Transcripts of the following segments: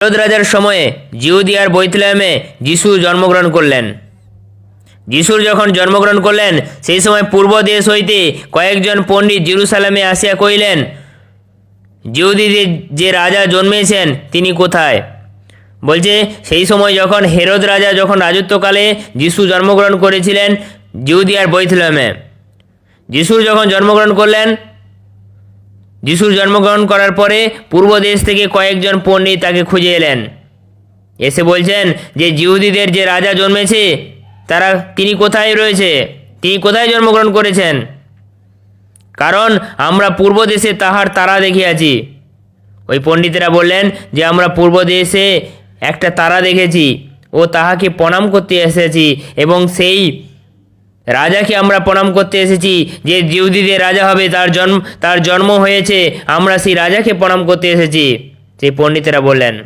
Herod রাজার সময়ে জিউদিয়ার বৈতলেমে যিশু জন্মগ্রহণ করলেন। যিশুর যখন জন্মগ্রহণ করলেন, সেই সময় পূর্ব দেশ হইতে কয়েকজন পণ্ডিত জিরুসালামে আসিয়া কহিলেন জিউদিদের যে রাজা জন্মেছেন, তিনি কোথায়? বলছে, সেই সময় যখন হেরোদ রাজা যখন রাজত্বকালে যিশু জন্মগ্রহণ করেছিলেন জিউদিয়ার বৈথলেমে যিশুর যখন জন্মগ্রহণ করলেন যিশুর জন্মগ্রহণ করার পরে পূর্ব দেশ থেকে কয়েকজন পণ্ডিত তাকে খুঁজে এলেন। এসে বলছেন যে জিহুদিদের যে রাজা জন্মেছে, তারা তিনি কোথায় রয়েছে? তিনি কোথায় জন্মগ্রহণ করেছেন? কারণ আমরা পূর্ব দেশে তাহার তারা দেখিয়াছি। ওই পণ্ডিতেরা বললেন যে আমরা পূর্ব দেশে একটা তারা দেখেছি ও তাহাকে প্রণাম করতে এসেছি এবং সেই রাজাকে আমরা প্রণাম করতে এসেছি। যে জিউদিদের রাজা হবে, তার জন্ম তার জন্ম হয়েছে, আমরা সেই রাজাকে প্রণাম করতে এসেছি সেই পণ্ডিতেরা বললেন।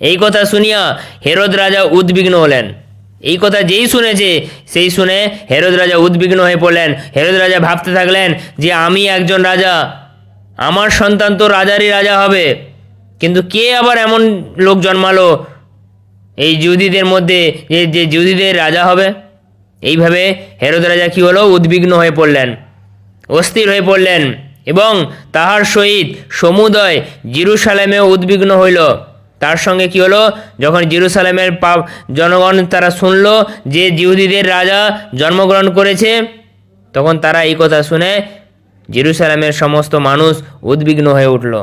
এই কথা শুনিয়া হেরদ রাজা উদ্বিগ্ন হলেন। এই কথা যেই শুনেছে, সেই শুনে হেরদ রাজা উদ্বিগ্ন হয়ে পড়লেন। হেরদ রাজা ভাবতে থাকলেন যে, আমি একজন রাজা, আমার সন্তান তো রাজারই রাজা হবে। কিন্তু কে আবার এমন লোক জন্মালো এই জুদিদের মধ্যে, যে যে জুদিদের রাজা হবে? এইভাবে হেরদ রাজা কী হলো? উদ্বিগ্ন হয়ে পড়লেন, অস্থির হয়ে পড়লেন এবং তাহার সহিত সমুদয় জিরুসালেমেও উদ্বিগ্ন হইল। তার সঙ্গে কি হলো? যখন জিরুসালেমের পাপ জনগণ তারা শুনল যে জিহুদিদের রাজা জন্মগ্রহণ করেছে, তখন তারা এই কথা শুনে জেরুসালামের সমস্ত মানুষ উদ্বিগ্ন হয়ে উঠল।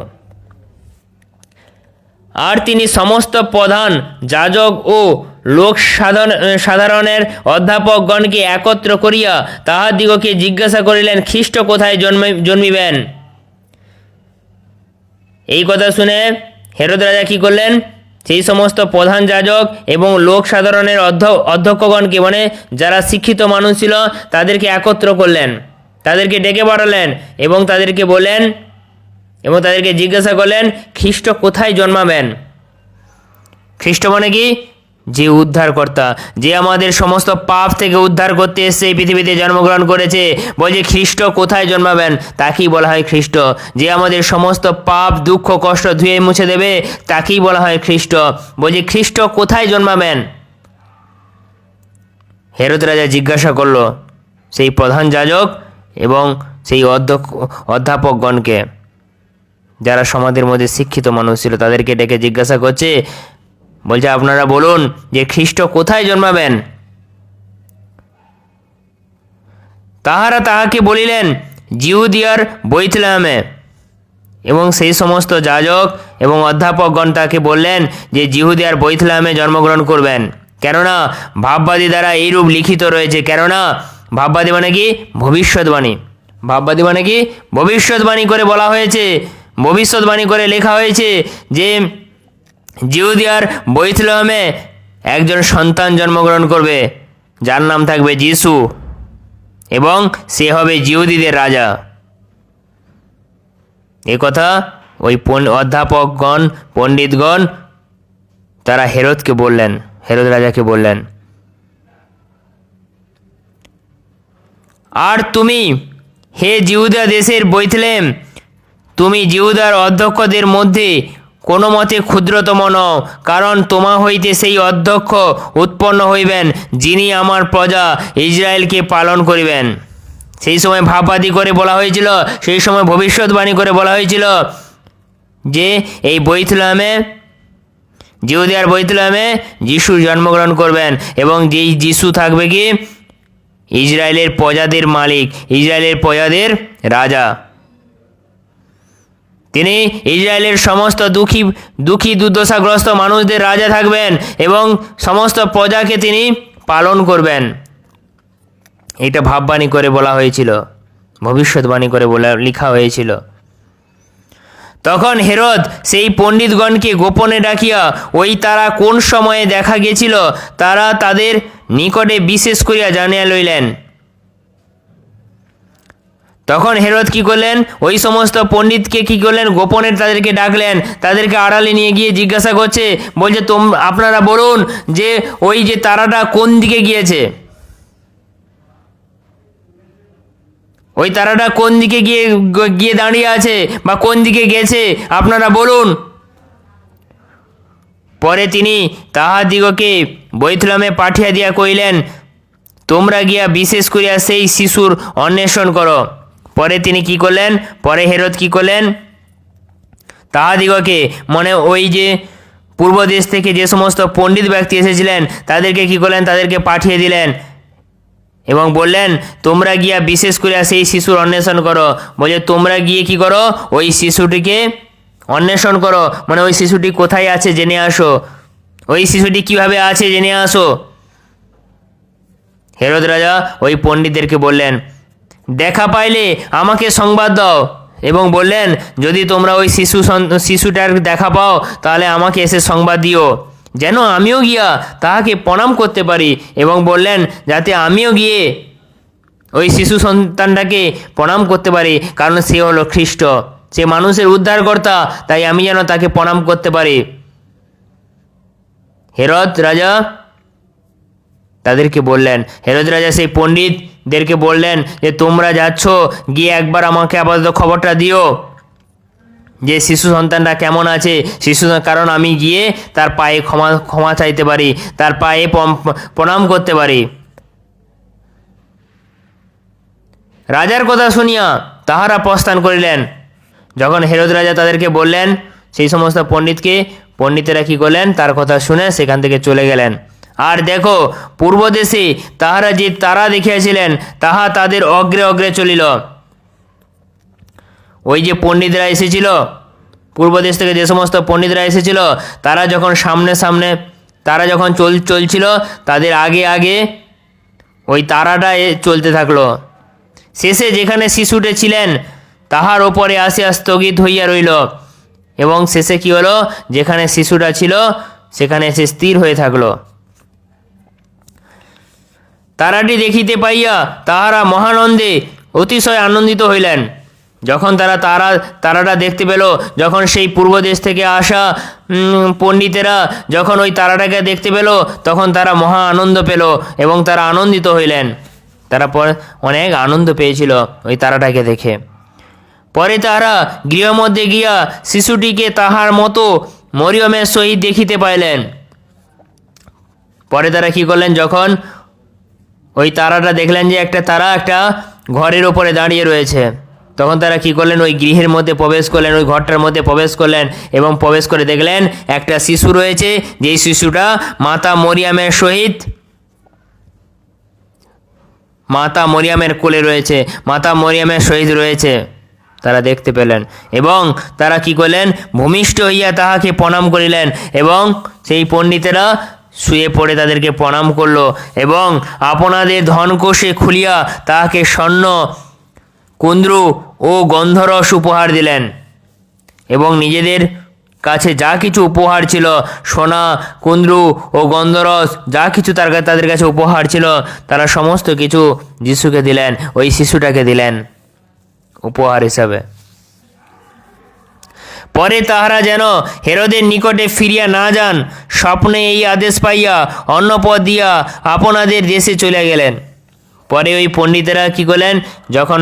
আর তিনি সমস্ত প্রধান যাজক ও লোক সাধারণ সাধারণের অধ্যাপকগণকে একত্র করিয়া তাহাদিগকে জিজ্ঞাসা করিলেন, খ্রিস্ট কোথায় জন্মে জন্মিবেন? এই কথা শুনে হেরোদ রাজা কী করলেন? সেই সমস্ত প্রধান যাজক এবং লোক সাধারণের অধ্য অধ্যক্ষগণকে মানে যারা শিক্ষিত মানুষ ছিল, তাদেরকে একত্র করলেন। তাদেরকে ডেকে পাঠালেন এবং তাদেরকে বলেন এবং তাদেরকে জিজ্ঞাসা করলেন, খ্রিস্ট কোথায় জন্মাবেন? খ্রিস্ট মানে কি? যে উদ্ধারকর্তা, যে আমাদের সমস্ত পাপ থেকে উদ্ধার করতে এসে এই পৃথিবীতে জন্মগ্রহণ করেছে, বলছে, খ্রিস্ট কোথায় জন্মাবেন? তাকেই বলা হয় খ্রিস্ট। যে আমাদের সমস্ত পাপ, দুঃখ, কষ্ট ধুয়ে মুছে দেবে, তাকেই বলা হয় খ্রিস্ট। বলছে, খ্রিস্ট কোথায় জন্মাবেন? হেরত রাজা জিজ্ঞাসা করল, সেই প্রধান যাজক এবং সেই অধ্যাপকগণকে, যারা সমাজের মধ্যে শিক্ষিত মানুষ ছিল, তাদেরকে ডেকে জিজ্ঞাসা করছে বলছে, আপনারা বলুন যে খ্রিস্ট কোথায় জন্মাবেন? তাহারা তাহাকে বলিলেন, জিউদিয়ার বৈতলামে। এবং সেই সমস্ত যাজক এবং অধ্যাপকগণ তাকে বললেন যে জিহুদিয়ার বৈথলামে জন্মগ্রহণ করবেন। কেননা, ভাববাদী দ্বারা এইরূপ লিখিত রয়েছে। কেননা, ভাববাদী মানে কি? ভবিষ্যৎবাণী ভাববাদী মানে কি? ভবিষ্যৎবাণী করে বলা হয়েছে। ভবিষ্যৎবাণী করে লেখা হয়েছে যে জিউদিয়ার বৈথলমে একজন সন্তান জন্মগ্রহণ করবে, যার নাম থাকবে যিশু, এবং সে হবে জিহুদিদের রাজা। এ কথা ওই অধ্যাপকগণ, পণ্ডিতগণ, তারা হেরোদকে বললেন, হেরোদ রাজাকে বললেন, আর তুমি, হে জিহুদা দেশের বৈথলেম তুমি জিহুদার অধ্যক্ষদের মধ্যে কোনো মতে ক্ষুদ্রতম নও, কারণ তোমা হইতে সেই অধ্যক্ষ উৎপন্ন হইবেন, যিনি আমার প্রজা ইসরায়েলকে পালন করিবেন। সেই সময় ভাববাদী করে বলা হয়েছিল, সেই সময় ভবিষ্যৎবাণী করে বলা হয়েছিল যে, এই বৈথলামে জিহুদিয়ার বৈতলামে যিশু জন্মগ্রহণ করবেন এবং যেই যিশু থাকবে কি? ইসরায়েলের প্রজাদের মালিক, ইসরায়েলের প্রজাদের রাজা। তিনি ইসরায়েলের সমস্ত দুঃখী দুঃখী দুর্দশাগ্রস্ত মানুষদের রাজা থাকবেন এবং সমস্ত প্রজাকে তিনি পালন করবেন। এটা ভাববাণী করে বলা হয়েছিল, ভবিষ্যৎবাণী করে বলা, লেখা হয়েছিল। তখন হেরদ সেই পণ্ডিতগণকে গোপনে ডাকিয়া, ওই তারা কোন সময়ে দেখা গেছিল, তারা তাদের নিকটে বিশেষ করিয়া জানিয়া লইলেন। তখন হেরত কি করলেন? ওই সমস্ত পণ্ডিতকে কি করলেন? গোপনে তাদেরকে ডাকলেন। তাদেরকে আড়ালে নিয়ে গিয়ে জিজ্ঞাসা করছে, বলছে, তোম, আপনারা বলুন যে ওই যে তারাটা কোন দিকে গিয়েছে? ওই তারাটা কোন দিকে গিয়ে গিয়ে দাঁড়িয়ে আছে বা কোন দিকে গেছে, আপনারা বলুন। পরে তিনি তাহাদিগকে বৈথলামে পাঠিয়া দিয়া কইলেন তোমরা গিয়া বিশেষ করিয়া সেই শিশুর অন্বেষণ করো। পরে তিনি কি করলেন? পরে হেরত কি করলেন? তাহাদিগকে মনে ওই যে পূর্ব দেশ থেকে যে সমস্ত পণ্ডিত ব্যক্তি এসেছিলেন, তাদেরকে কি করলেন? তাদেরকে পাঠিয়ে দিলেন এবং বললেন, তোমরা গিয়া বিশেষ করে সেই শিশুর অন্বেষণ করো। বলছে তোমরা গিয়ে কি করো? ওই শিশুটিকে অন্বেষণ করো। মানে ওই শিশুটি কোথায় আছে জেনে আসো। ওই শিশুটি কীভাবে আছে জেনে আসো। হেরদ রাজা ওই পণ্ডিতদেরকে বললেন দেখা পাইলে আমাকে সংবাদ দাও। এবং বললেন, যদি তোমরা ওই শিশু শিশুটার দেখা পাও, তাহলে আমাকে এসে সংবাদ দিও। যেন আমিও গিয়া তাহাকে প্রণাম করতে পারি এবং বললেন, যাতে আমিও গিয়ে ওই শিশু সন্তানটাকে প্রণাম করতে পারি, কারণ সে হলো খ্রিস্ট। সে মানুষের উদ্ধারকর্তা, তাই আমি যেন তাকে প্রণাম করতে পারি। হেরত রাজা তাদেরকে বললেন হেরোদ রাজা সেই পণ্ডিতদেরকে বললেন যে, তোমরা যাচ্ছ, গিয়ে একবার আমাকে আপাতত খবরটা দিও। যে, শিশু সন্তানটা কেমন আছে, শিশু কারণ আমি গিয়ে তার পায়ে ক্ষমা ক্ষমা চাইতে পারি, তার পায়ে প্রণাম করতে পারি। রাজার কথা শুনিয়া তাহারা প্রস্থান করিলেন। যখন হেরোদ রাজা তাদেরকে বললেন, সেই সমস্ত পণ্ডিতকে, পণ্ডিতেরা কি করলেন? তার কথা শুনে সেখান থেকে চলে গেলেন। আর দেখো, পূর্ব দেশে তাহারা যে তারা দেখিয়াছিলেন, তাহা তাদের অগ্রে অগ্রে চলিল। ওই যে পণ্ডিতরা এসেছিল, পূর্ব দেশ থেকে যে সমস্ত পণ্ডিতরা এসেছিল, তারা যখন সামনে সামনে, তারা যখন চল, চলছিল, তাদের আগে আগে ওই তারাটা চলতে থাকল। শেষে যেখানে শিশুটে ছিলেন, তাহার ওপরে আসিয়া স্থগিত হইয়া রইল। এবং শেষে কি হলো, যেখানে শিশুটা ছিল, সেখানে সে স্থির হয়ে থাকল। তারাটি দেখিতে পাইয়া তাহারা মহানন্দে অতিশয় আনন্দিত হইলেন। যখন তারা তারা, তারাটা দেখতে পেল, যখন সেই পূর্ব দেশ থেকে আসা পণ্ডিতেরা যখন ওই তারাটাকে দেখতে পেল, তখন তারা মহা আনন্দ পেল এবং তারা আনন্দিত হইলেন। তারা পর, অনেক আনন্দ পেয়েছিল ওই তারাটাকে দেখে। পরে তাহারা গৃহমধ্যে গিয়া শিশুটিকে তাহার মতো মরিয়মের সহিত দেখিতে পাইলেন। পরে তারা কি করলেন? যখন ওই তারাটা দেখলেন যে একটা তারা একটা ঘরের ওপরে দাঁড়িয়ে রয়েছে। তখন তারা কি করলেন? ওই গৃহের মধ্যে প্রবেশ করলেন, ওই ঘরটার মধ্যে প্রবেশ করলেন এবং প্রবেশ করে দেখলেন একটা শিশু রয়েছে। যেই শিশুটা মাতা মরিয়ামের সহিত মাতা মরিয়ামের কোলে রয়েছে, মাতা মরিয়ামের সহিত রয়েছে। তারা দেখতে পেলেন এবং তারা কি করলেন? ভূমিষ্ঠ হইয়া তাহাকে প্রণাম করিলেন এবং সেই পণ্ডিতেরা শুয়ে পড়ে তাদেরকে প্রণাম করল এবং আপনাদের ধনকোষে খুলিয়া তাহাকে স্বর্ণ, কুন্দ্রু ও গন্ধরস উপহার দিলেন। এবং নিজেদের কাছে যা কিছু উপহার ছিল, সোনা, কুন্দ্রু ও গন্ধরস, যা কিছু তার তাদের কাছে উপহার ছিল, তারা সমস্ত কিছু যিশুকে দিলেন, ওই শিশুটাকে দিলেন উপহার হিসাবে। পরে তাহারা যেন হেরদের নিকটে ফিরিয়া না যান, স্বপ্নে এই আদেশ পাইয়া অন্য পথ দিয়া আপনাদের দেশে চলে গেলেন। পরে ওই পণ্ডিতেরা কি করলেন, যখন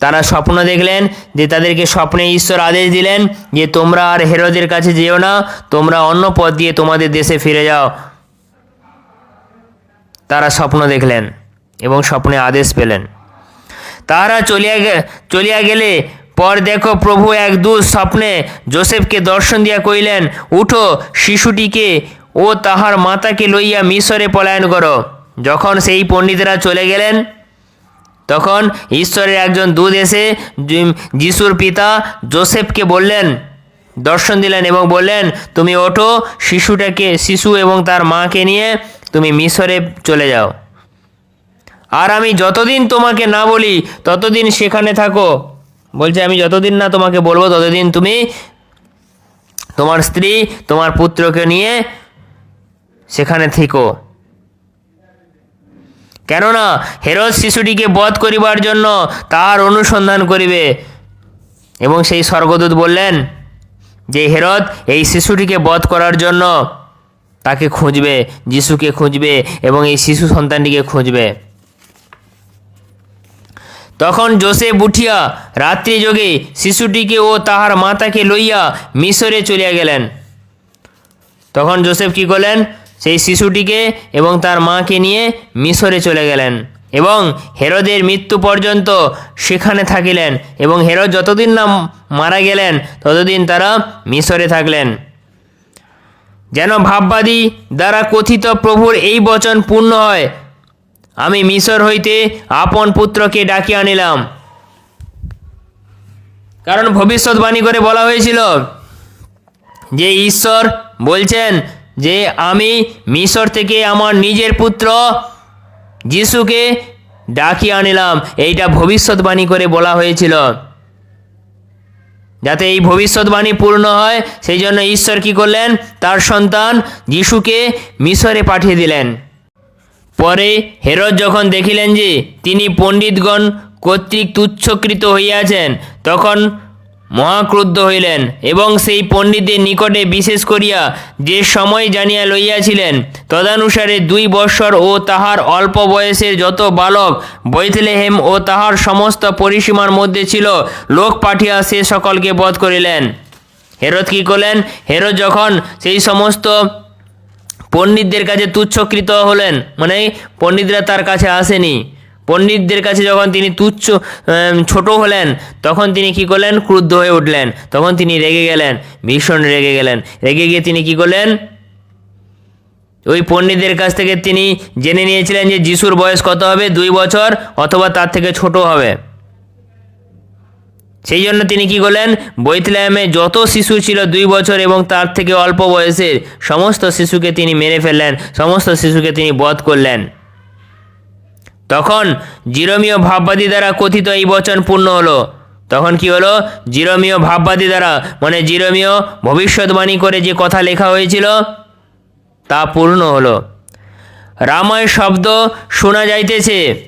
তারা স্বপ্ন দেখলেন যে তাদেরকে স্বপ্নে ঈশ্বর আদেশ দিলেন যে তোমরা আর হেরদের কাছে যেও না, তোমরা অন্য পথ দিয়ে তোমাদের দেশে ফিরে যাও। তারা স্বপ্ন দেখলেন এবং স্বপ্নে আদেশ পেলেন। তাহারা চলিয়া চলিয়া গেলে পর দেখো প্রভু এক দূর স্বপ্নে যোসেফকে দর্শন দিয়া কইলেন উঠো, শিশুটিকে ও তাহার মাতাকে লইয়া মিশরে পলায়ন করো। যখন সেই পণ্ডিতেরা চলে গেলেন, তখন ঈশ্বরের একজন দূত এসে যিশুর পিতা জোসেফকে বললেন, দর্শন দিলেন এবং বললেন, তুমি ওঠো, শিশুটাকে, শিশু এবং তার মাকে নিয়ে তুমি মিশরে চলে যাও। আর আমি যতদিন তোমাকে না বলি, ততদিন সেখানে থাকো। বলছে, আমি যতদিন না তোমাকে বলব, ততদিন তুমি তোমার স্ত্রী, তোমার পুত্রকে নিয়ে সেখানে থেকো। কেননা হেরোদ শিশুটিকে বধ করিবার জন্য তার অনুসন্ধান করিবে। এবং সেই স্বর্গদূত বললেন যে, হেরদ, এই শিশুটিকে বধ করার জন্য তাকে খুঁজবে, যিশুকে খুঁজবে এবং এই শিশু সন্তানটিকে খুঁজবে। তখন জোসেফ উঠিয়া রাত্রি যোগে শিশুটিকে ও তাহার মাতাকে লইয়া মিশরে চলিয়া গেলেন। তখন জোসেফ কি করলেন? সেই শিশুটিকে এবং তার মাকে নিয়ে মিশরে চলে গেলেন এবং হেরদের মৃত্যু পর্যন্ত সেখানে থাকিলেন এবং হেরদ যতদিন না মারা গেলেন, ততদিন তারা মিশরে থাকলেন। যেন ভাববাদী দ্বারা কথিত প্রভুর এই বচন পূর্ণ হয় আমি মিশর হইতে আপন পুত্রকে ডাকিয়ে আনিলাম। কারণ ভবিষ্যৎবাণী করে বলা হয়েছিল যে ঈশ্বর বলছেন যে আমি মিশর থেকে আমার নিজের পুত্র যিশুকে ডাকিয়ে আনিলাম। এইটা ভবিষ্যৎবাণী করে বলা হয়েছিল। যাতে এই ভবিষ্যৎবাণী পূর্ণ হয়, সেই জন্য ঈশ্বর কি করলেন? তার সন্তান যিশুকে মিশরে পাঠিয়ে দিলেন। পরে হেরদ যখন দেখিলেন যে তিনি পণ্ডিতগণ কর্তৃক তুচ্ছকৃত হইয়াছেন, তখন মহাক্রুদ্ধ হইলেন এবং সেই পণ্ডিতের নিকটে বিশেষ করিয়া যে সময় জানিয়া লইয়াছিলেন, তদানুসারে দুই বৎসর ও তাহার অল্প বয়সের যত বালক বৈথলেহেম ও তাহার সমস্ত পরিসীমার মধ্যে ছিল, লোক পাঠিয়া সে সকলকে বধ করিলেন। হেরদ কি করলেন? হেরদ যখন সেই সমস্ত পণ্ডিতদের কাছে তুচ্ছকৃত হলেন। মানে পণ্ডিতরা তার কাছে আসেনি। পণ্ডিতদের কাছে যখন তিনি তুচ্ছ ছোট হলেন, তখন তিনি কি করলেন? ক্রুদ্ধ হয়ে উঠলেন। তখন তিনি রেগে গেলেন, ভীষণ রেগে গেলেন। রেগে গিয়ে তিনি কি করলেন? ওই পণ্ডিতদের কাছ থেকে তিনি জেনে নিয়েছিলেন যে যিশুর বয়স কত হবে? দুই বছর অথবা তার থেকে ছোট হবে। সেই জন্য তিনি কি করলেন? বৈতলায়ামে যত শিশু ছিল দুই বছর এবং তার থেকে অল্প বয়সের সমস্ত শিশুকে তিনি মেরে ফেললেন, সমস্ত শিশুকে তিনি বধ করলেন। তখন জিরমীয় ভাববাদী দ্বারা কথিত এই বচন পূর্ণ হলো। তখন কি হলো? জিরমীয় ভাববাদী দ্বারা মানে জিরমীয় ভবিষ্যৎবাণী করে যে কথা লেখা হয়েছিল, তা পূর্ণ হলো। রামায় শব্দ শোনা যাইতেছে।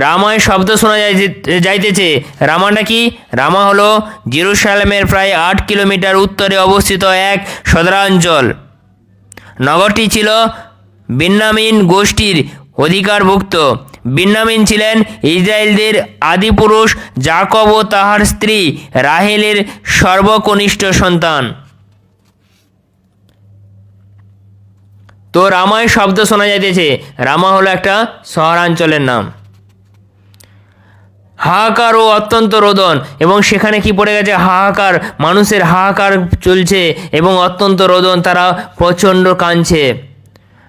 রামায় শব্দ শোনা যাইতে- যাইতেছে। রামাটা কি রামা হলো জেরুসালামের প্রায় আট কিলোমিটার উত্তরে অবস্থিত এক সদরাঞ্চল। নগরটি ছিল বিন্নামিন গোষ্ঠীর অধিকারভুক্ত। বিন্নামিন ছিলেন ইসরায়েলদের আদিপুরুষ জাকব ও তাহার স্ত্রী রাহেলের সর্বকনিষ্ঠ সন্তান। তো রামায় শব্দ শোনা যাইতেছে। রামা হলো একটা শহরাঞ্চলের নাম। হাহাকার ও অত্যন্ত রোদন। এবং সেখানে কি পড়ে গেছে? হাহাকার, মানুষের হাহাকার চলছে এবং অত্যন্ত রোদন, তারা প্রচণ্ড কাঁদছে।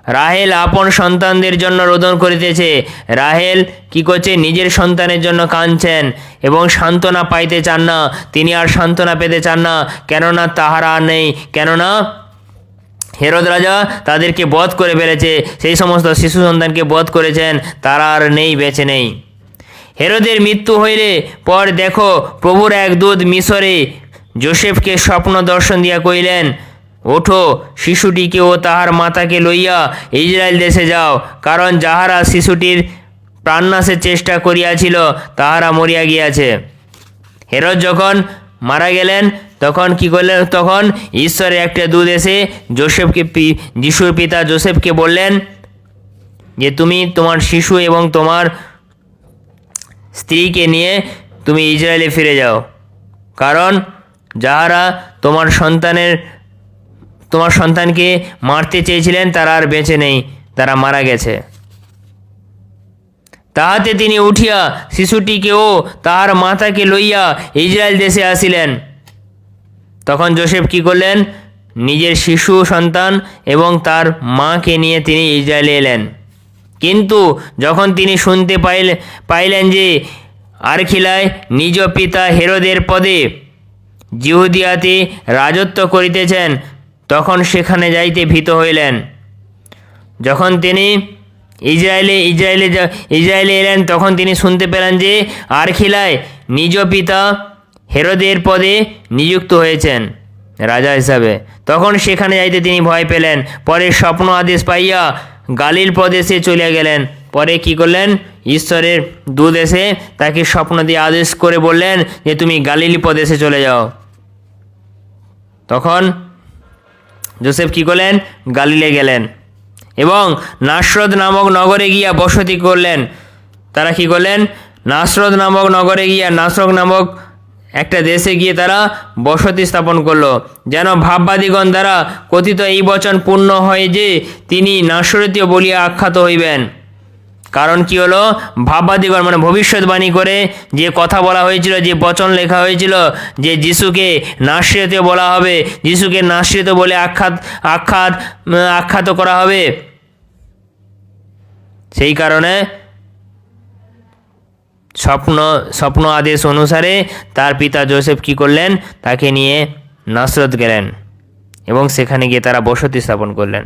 রাহেল আপন সন্তানদের জন্য রোদন করিতেছে। রাহেল কি করছে? নিজের সন্তানের জন্য কাঁদছেন এবং সান্ত্বনা পাইতে চান না। তিনি আর সান্ত্বনা পেতে চান না। কেননা তাহারা আর নেই। কেননা হেরোদ রাজা তাদেরকে বধ করে ফেলেছে। সেই সমস্ত শিশু সন্তানকে বধ করেছেন। তারা আর নেই, বেঁচে নেই। হেরোদের মৃত্যু হইলে পর দেখো প্রভুর এক দূত মিশরে জোসেফকে স্বপ্ন দর্শন দিয়া কইলেন ওঠো শিশুটিকে ও তাহার মাতাকে লইয়া ইসরায়েল দেশে যাও, কারণ যাহারা শিশুটির প্রাণনাশের চেষ্টা করিয়াছিল, তাহারা মরিয়া গিয়াছে। হেরদ যখন মারা গেলেন, তখন কি করলেন? তখন ঈশ্বরের একটা দুধ এসে জোসেফকে যিশুর পিতা জোসেফকে বললেন যে, তুমি তোমার শিশু এবং তোমার স্ত্রীকে নিয়ে তুমি ইসরায়েলে ফিরে যাও। কারণ যাহারা তোমার সন্তানের, তোমার সন্তানকে মারতে চেয়েছিলেন, তারা আর বেঁচে নেই, তারা মারা গেছে। তাহাতে তিনি উঠিয়া শিশুটিকেও তাহার মাতাকে লইয়া ইসরায়েল দেশে আসিলেন। তখন জোসেফ কি করলেন? নিজের শিশু সন্তান এবং তার মাকে নিয়ে তিনি ইসরায়েলে এলেন। কিন্তু যখন তিনি শুনতে পাইলে, পাইলেন যে আরখিলায় নিজ পিতা হেরোদের পদে জিহুদিয়াতে রাজত্ব করিতেছেন, তখন সেখানে যাইতে ভীত হইলেন। যখন তিনি ইসরায়েলে ইসরায়েলে ইসরায়েলে এলেন, তখন তিনি শুনতে পেলেন যে আরখিলায় নিজ পিতা হেরোদের পদে নিযুক্ত হয়েছেন রাজা হিসাবে। তখন সেখানে যাইতে তিনি ভয় পেলেন। পরে স্বপ্ন আদেশ পাইয়া গালিল প্রদেশে চলে গেলেন। পরে কি করলেন? ঈশ্বরের এসে তাকে স্বপ্ন দিয়ে আদেশ করে বললেন যে, তুমি গালিলি প্রদেশে চলে যাও। তখন জোসেফ কি করলেন? গালিলে গেলেন এবং নাসরদ নামক নগরে গিয়া বসতি করলেন। তারা কি করলেন? নাসরদ নামক নগরে গিয়া নাসরক নামক একটা দেশে গিয়ে তারা বসতি স্থাপন করল। যেন ভাববাদীগণ দ্বারা কথিত এই বচন পূর্ণ হয় যে, তিনি নাসরতীয় বলিয়া আখ্যাত হইবেন। কারণ কি হলো? ভাববাদীগণ মানে ভবিষ্যৎবাণী করে যে কথা বলা হয়েছিল, যে বচন লেখা হয়েছিল, যে যিশুকে নাশ্রিত বলা হবে, যিশুকে নাশ্রিত বলে আখ্যাত আখ্যাত আখ্যাত করা হবে। সেই কারণে স্বপ্ন স্বপ্ন আদেশ অনুসারে তার পিতা জোসেফ কি করলেন? তাকে নিয়ে নাসরত গেলেন এবং সেখানে গিয়ে তারা বসতি স্থাপন করলেন।